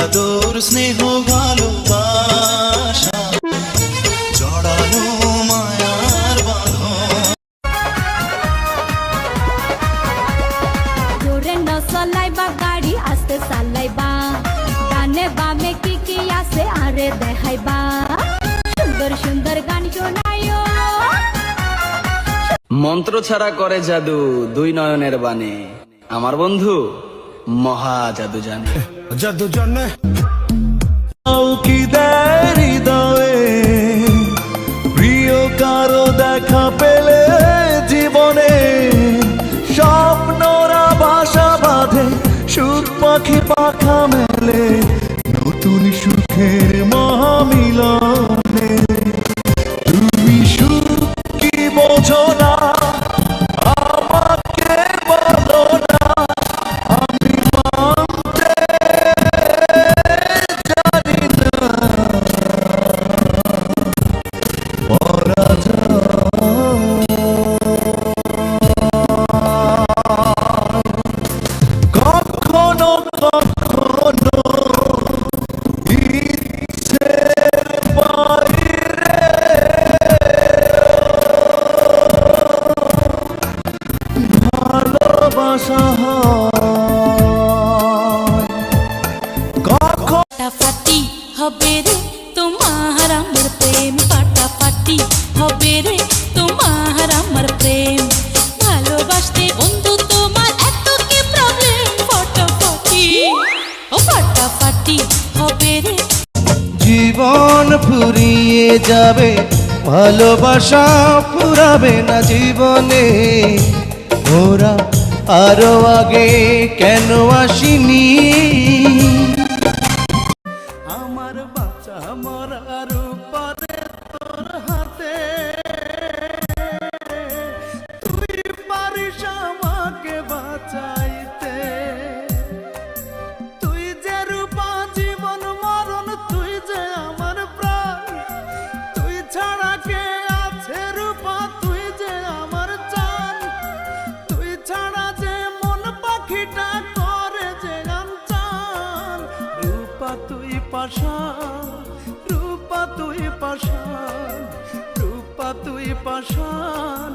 আদর স্নেহ ভালোবাসা জড়ানো মায়ার জোরে ন চলাইবা গাড়ি আস্তে চালাইবা। ডানে বামে কি কি আছে আরে দেখাইবা। সুন্দর সুন্দর গান শোনায়ও মন্ত্র ছাড়া করে জাদু দুই নয়নের বাণী। আমার বন্ধু মহা জাদু জানে জাদু জানে হৃদয়ে প্রিয় কারও দেখা পেলে জীবনে স্বপ্নরা বাসা বাঁধে সুখ পাখি পাখা মেলে নতুন সুখের মহামিলনে। তুমি সুখ কি বোঝো না? হবে রে তোমার আমার প্রেম হবে রে তোমার আমার ভালোবাসতে বন্ধু তোমার এত ও ফাটাফাটি হবে রে জীবন ফুরিয়ে যাবে ভালোবাসা ফুরাবে না জীবনে ওরা আরও আগে কেন আসিনি? আমার বাচ্চা মরার পাশান রূপা তুই পাশান রূপা তুই পাশান